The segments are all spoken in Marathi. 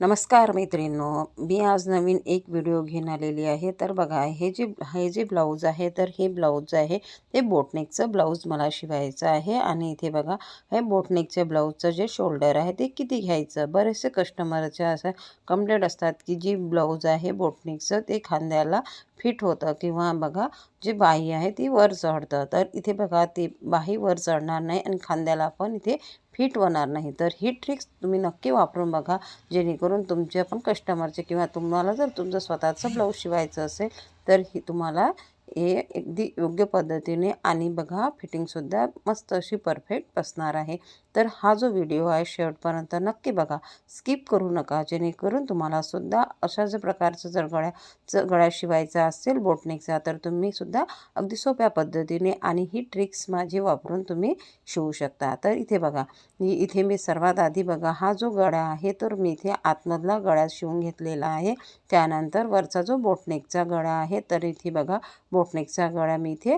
नमस्कार मैत्रिणींनो मी आज नवीन एक व्हिडिओ घेऊन आलेली आहे. तर बघा हे जे हे जे ब्लाऊज आहे तर हे ब्लाऊज आहे ते बोटनेकचं ब्लाऊज मला शिवायचं आहे. आणि इथे बघा हे बोटनेकच्या ब्लाऊजचं जे शोल्डर आहे ते किती घ्यायचं? बरेचसे कस्टमरच्या असं कंप्लेंट असतात की जी ब्लाऊज आहे बोटनेकचं ते खांद्याला फिट होतं किंवा बघा जी बाही आहे ती वर चढतं. तर इथे बघा ती बाही वर चढणार नाही आणि खांद्याला पण इथे फिट होणार नाही. तर ही ट्रिक्स तुम्ही नक्की वापरून बघा. जेणेकरून तुमच्या पण कस्टमरचे किंवा तुम्हाला जर तुमचं स्वतःचं ब्लाऊज शिवायचं असेल तर ही तुम्हाला हे अगदी योग्य पद्धतीने आणि बघा फिटिंगसुद्धा मस्त अशी परफेक्ट बसणार आहे. तर हा जो व्हिडिओ आहे शेवटपर्यंत नक्की बघा. स्किप करू नका जेणेकरून तुम्हाला सुद्धा अशा जर प्रकारचं जर गळ्या गळ्या शिवायचा असेल बोटनेकचा तर तुम्ही सुद्धा अगदी सोप्या पद्धतीने आणि ही ट्रिक्स माझी वापरून तुम्ही शिवू शकता. तर इथे बघा इथे मी सर्वात आधी बघा हा जो गळा आहे तर मी इथे आतमधला गळा शिवून घेतलेला आहे. त्यानंतर वरचा जो बोटनेकचा गळा आहे तर इथे बघा बोटनेकचा गळा मी इथे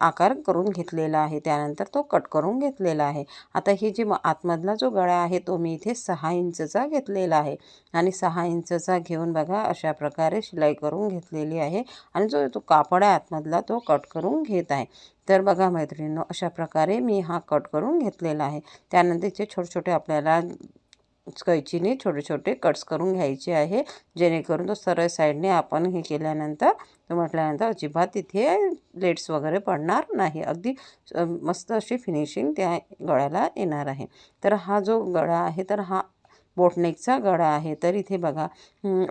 आकार करून घेतलेला आहे. त्यानंतर तो कट करून घेतलेला आहे. आता ही जी आतमधला जो गळा आहे तो मी इथे सहा इंचचा घेतलेला आहे. आणि सहा इंचचा घेऊन बघा अशा प्रकारे शिलाई करून घेतलेली आहे. आणि जो तो कापड आहे आतमधला तो कट करून घेत आहे. तर बघा मैत्रिणींनो अशा प्रकारे मी हा कट करून घेतलेला आहे. त्यानंतर इथे छोटे छोटे आपल्याला कैचीने छोटे छोटे कट्स करून घ्यायचे आहे. जेणेकरून तो सरळ साईडने आपण हे केल्यानंतर म्हटल्यानंतर अजिबात तिथे लेट्स वगैरे पडणार नाही. अगदी मस्त अशी फिनिशिंग त्या गळ्याला येणार आहे. तर हा जो गळा आहे तर हा बोटनेकचा गळा आहे. तर इथे बघा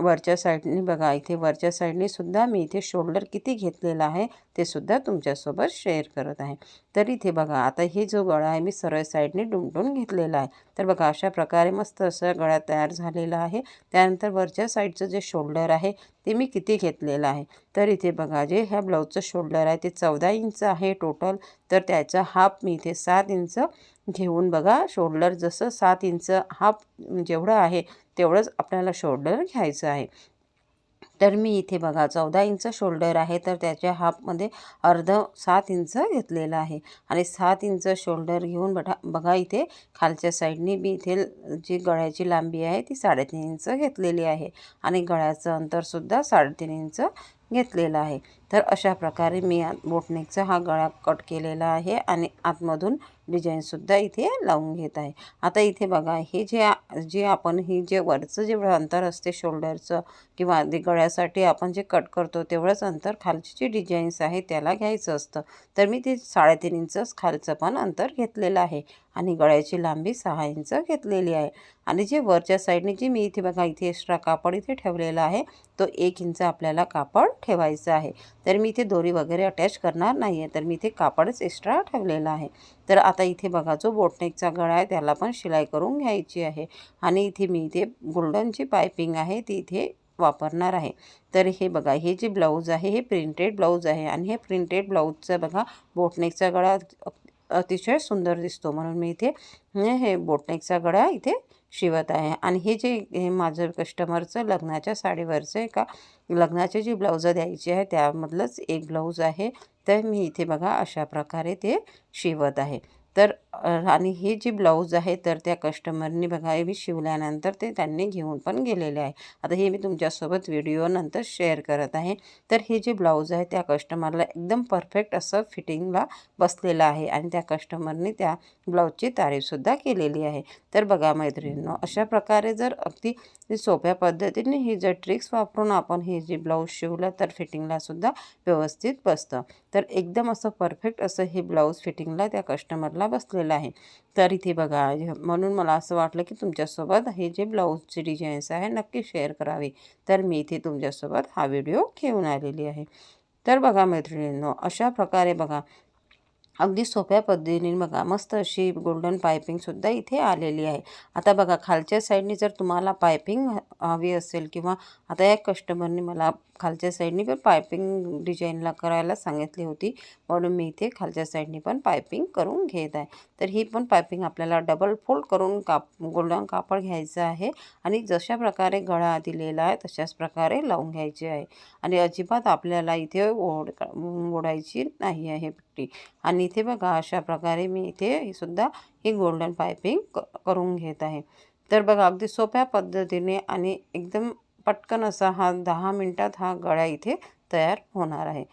वरच्या साईडने बघा इथे वरच्या साईडने सुद्धा मी इथे शोल्डर किती घेतलेला आहे ते सुद्धा तुमच्यासोबत शेअर करत आहे. तर इथे बघा आता हे जो गळा आहे मी सरळ साईडने डुमटून घेतलेला आहे. तर बघा अशा प्रकारे मस्त असं गळा तयार झालेला आहे. त्यानंतर वरच्या साईडचं जे शोल्डर आहे ते मी किती घेतलेलं आहे? तर इथे बघा जे ह्या ब्लाऊजचं शोल्डर आहे ते चौदा इंच आहे टोटल तर त्याचा हाफ मी इथे सात इंच घेऊन बघा शोल्डर जसं सात इंच हाफ जेवढं आहे तेवढंच आपल्याला शोल्डर घ्यायचं आहे. तर मी इथे बघा चौदा इंच शोल्डर आहे तर त्याच्या हाफमध्ये अर्ध सात इंच घेतलेलं आहे. आणि सात इंच शोल्डर घेऊन बटा बघा इथे खालच्या साईडने मी इथे जी गळ्याची लांबी आहे ती साडेतीन इंच घेतलेली आहे. आणि गळ्याचं अंतरसुद्धा साडेतीन इंच घेतलेला आहे. तर अशा प्रकारे मी बोटनेकचा हा गळा कट केलेला आहे आणि आतमधून डिझाईनसुद्धा इथे लावून घेत आहे. आता इथे बघा हे जे जे आपण ही जे वरचं जेवढं अंतर असते शोल्डरचं किंवा ते गळ्यासाठी आपण जे कट करतो तेवढंच अंतर खालची जी डिझाईन्स आहे त्याला घ्यायचं असतं. तर मी ते साडेतीन इंचच खालचं पण अंतर घेतलेलं आहे आणि गळ्याची लांबी सहा इंच घेतलेली आहे. आणि जे वरच्या साईडने जी मी इथे बघा इथे एक्स्ट्रा कापड इथे ठेवलेला आहे तो एक इंच आपल्याला कापड ठेवायचं आहे. तर मी इथे दोरी वगैरे अटॅच करणार नाही आहे तर मी इथे कापडच एक्स्ट्रा ठेवलेला आहे. तर आता इथे बघा जो बोटनेकचा गळा आहे त्याला पण शिलाई करून घ्यायची आहे. आणि इथे मी इथे गोल्डनची पायपिंग आहे ती इथे वापरणार आहे. तर हे बघा हे जे ब्लाऊज आहे हे प्रिंटेड ब्लाऊज आहे. आणि हे प्रिंटेड ब्लाऊजचं बघा बोटनेकचा गळा अतिशय सुंदर दिसतो. म्हणून मी इथे हे बोटनेकचा गळा इथे शिवत आहे. आणि हे जे हे माझं कस्टमरचं लग्नाच्या साडीवरचं का लग्नाचे जी ब्लाऊजं द्यायची आहे त्यामधलंच एक ब्लाऊज आहे. तर मी इथे बघा अशा प्रकारे ते शिवत आहे. तर आणि हे जे ब्लाऊज आहे तर त्या कस्टमरनी बघा मी शिवल्यानंतर ते त्यांनी घेऊन पण गेलेले आहे. आता हे मी तुमच्यासोबत व्हिडिओ नंतर शेअर करत आहे. तर हे जे ब्लाऊज आहे त्या कस्टमरला एकदम परफेक्ट असं फिटिंगला बसलेलं आहे आणि त्या कस्टमरनी त्या ब्लाऊजची तारीफसुद्धा केलेली आहे. तर बघा मैत्रिणींनो अशा प्रकारे जर अगदी सोप्या पद्धतीने ही जर ट्रिक्स वापरून आपण हे जे ब्लाऊज शिवलं तर फिटिंगलासुद्धा व्यवस्थित बसतं. तर एकदम असं परफेक्ट असं हे ब्लाऊज फिटिंगला त्या कस्टमरला बसलेलं आहे. तर इथे बघा म्हणून मला असं वाटलं की तुमच्यासोबत हे जे ब्लाऊजचे डिझाईन्स आहे नक्की शेअर करावे. तर मी इथे तुमच्यासोबत हा व्हिडिओ घेऊन आलेली आहे. तर बघा मैत्रिणींनो अशा प्रकारे बघा अगदी सोप्या पद्धतीने बघा मस्त अशी गोल्डन पायपिंगसुद्धा इथे आलेली आहे. आता बघा खालच्या साईडने जर तुम्हाला पायपिंग हवी असेल किंवा आता या कस्टमरने मला खालच्या साईडने पण पायपिंग डिझाईनला करायला सांगितली होती म्हणून मी इथे खालच्या साईडने पण पायपिंग करून घेत आहे. तर ही पण पायपिंग आपल्याला डबल फोल्ड करून काप गोल्डन कापड घ्यायचं आहे आणि जशा प्रकारे गळा दिलेला आहे तशाच प्रकारे लावून घ्यायचे आहे. आणि अजिबात आपल्याला इथे ओढ ओढायची नाही आहे पट्टी. आणि इथे बघा अशा प्रकारे मी इथे सुद्धा ही गोल्डन पायपिंग करून घेत आहे. तर बघा अगदी सोप्या पद्धतीने आणि एकदम पटकन असा हा दहा मिनटात हा गळा इथे तयार होणार आहे.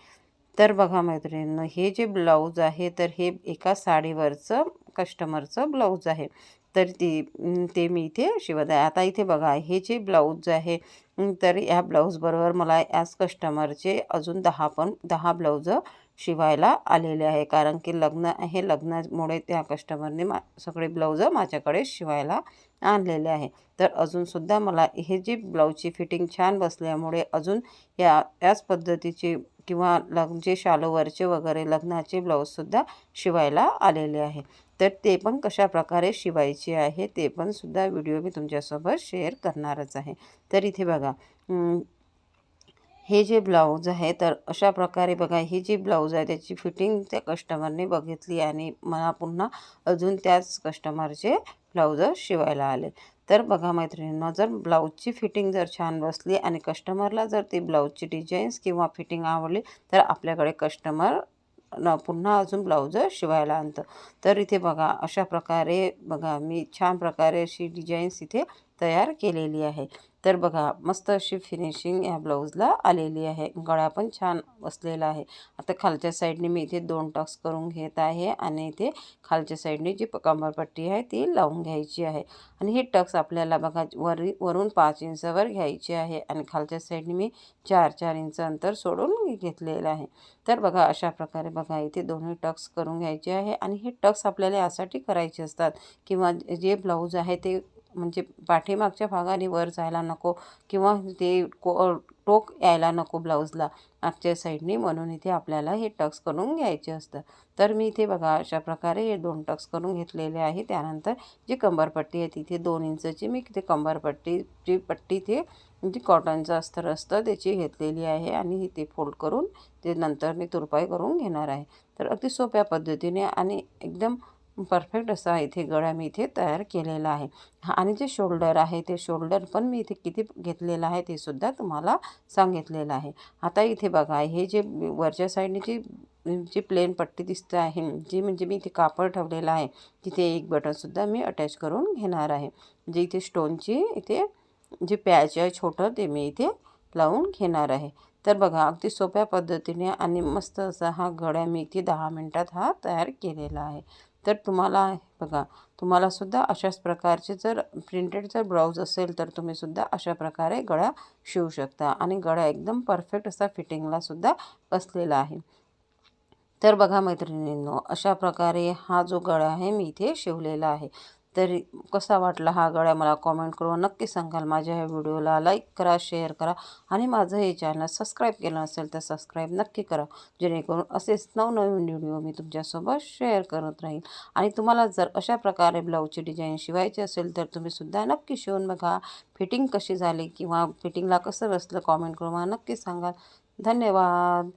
तर बघा मैत्रिणींनो हे जे ब्लाऊज आहे तर हे एका साडीवरचं कस्टमरचं ब्लाऊज आहे. तर ती ते मी इथे शिवत आहे. आता इथे बघा हे जे ब्लाऊज आहे तर या ब्लाऊजबरोबर मला याच कस्टमरचे अजून दहा पण दहा ब्लाऊज शिवायला आलेले आहे. कारण की लग्न हे लग्नामुळे त्या कस्टमरने मा सगळे ब्लाऊज माझ्याकडे शिवायला आणलेले आहे. तर अजूनसुद्धा मला हे जी ब्लाऊजची फिटिंग छान बसल्यामुळे अजून या याच पद्धतीची किंवा लग्न जे शालोवरचे वगैरे लग्नाचे ब्लाऊजसुद्धा शिवायला आलेले आहे. तर ते पण कशा प्रकारे शिवायचे आहे ते पण सुद्धा व्हिडिओ मी तुमच्यासोबत शेअर करणारच आहे. तर इथे बघा हे जे ब्लाऊज आहे तर अशा प्रकारे बघा ही जी ब्लाऊज आहे त्याची फिटिंग त्या कस्टमरने बघितली आणि मला पुन्हा अजून त्याच कस्टमरचे ब्लाऊज शिवायला आले तर बघा मैत्रिणींना जर ब्लाऊजची फिटिंग जर छान बसली आणि कस्टमरला जर ती ब्लाऊजची डिझाईन्स किंवा फिटिंग आवडली तर आपल्याकडे कस्टमर न पुन्हा अजून ब्लाऊज शिवायला आणतं. तर इथे बघा अशा प्रकारे बघा मी छान प्रकारे अशी डिझाईन्स इथे तयार केलेली आहे. तर बघा मस्त अशी फिनिशिंग या ब्लाऊजला आलेली आहे. गळा पण छान बसलेला आहे. आता खालच्या साईडने मी इथे दोन टक्स करून घेत आहे आणि इथे खालच्या साईडने जी कमरपट्टी आहे ती लावून घ्यायची आहे. आणि हे टक्स आपल्याला बघा वरी वरून पाच इंचावर घ्यायचे आहे आणि खालच्या साईडने मी चार चार इंच अंतर सोडून घेतलेलं आहे. तर बघा अशा प्रकारे बघा इथे दोन्ही टक्स करून घ्यायचे आहे. आणि हे टक्स आपल्याला यासाठी करायचे असतात किंवा जे ब्लाऊज आहे ते म्हणजे पाठीमागच्या भागाने वर जायला नको किंवा ते को टोक यायला नको ब्लाऊजला मागच्या साईडने म्हणून इथे आपल्याला हे टक्स करून घ्यायचे असतं. तर मी इथे बघा अशा प्रकारे हे दोन टक्स करून घेतलेले आहे. त्यानंतर जी कंबरपट्टी आहे तिथे दोन इंचची मी ते कंबरपट्टीची पट्टी ते जी म्हणजे कॉटनचं अस्तर असतं त्याची घेतलेली आहे आणि ते फोल्ड करून ते नंतर मी तुरपाई करून घेणार आहे. तर अगदी सोप्या पद्धतीने आणि एकदम परफेक्ट असा इथे गळा मी इथे तयार केलेला आहे. आणि जे शोल्डर आहे ते शोल्डर पण मी इथे किती घेतलेलं आहे ते सुद्धा तुम्हाला सांगितलेलं आहे. आता इथे बघा हे जे वरच्या साईडने जी जी प्लेन पट्टी दिसते आहे जी म्हणजे मी इथे कापड ठेवलेलं आहे तिथे एक बटनसुद्धा मी अटॅच करून घेणार आहे. जे इथे स्टोनची इथे जे प्याज आहे छोटं ते मी इथे लावून घेणार आहे. तर बघा अगदी सोप्या पद्धतीने आणि मस्त असा हा गळ्या मी इथे दहा मिनटात हा तयार केलेला आहे. तर तुम्हाला बघा तुम्हालासुद्धा अशाच प्रकारचे जर प्रिंटेड जर ब्लाऊज असेल तर तुम्हीसुद्धा अशा प्रकारे गळा शिवू शकता आणि गळा एकदम परफेक्ट असा फिटिंगलासुद्धा बसलेला आहे. तर बघा मैत्रिणींनो अशा प्रकारे हा जो गळा आहे मी इथे शिवलेला आहे. तरी कसा वाटला हा गळ्या मला कॉमेंट करून नक्की सांगाल. माझ्या ह्या व्हिडिओला लाईक करा शेअर करा आणि माझं हे चॅनल सबस्क्राईब केलं असेल तर सबस्क्राईब नक्की करा. जेणेकरून असेच नवनवीन व्हिडिओ मी तुमच्यासोबत शेअर करत राहील. आणि तुम्हाला जर अशा प्रकारे ब्लाऊजची डिझाईन शिवायची असेल तर तुम्हीसुद्धा नक्की शिवून बघा. फिटिंग कशी झाली किंवा फिटिंगला कसं बसलं कॉमेंट करून मला नक्की सांगाल. धन्यवाद.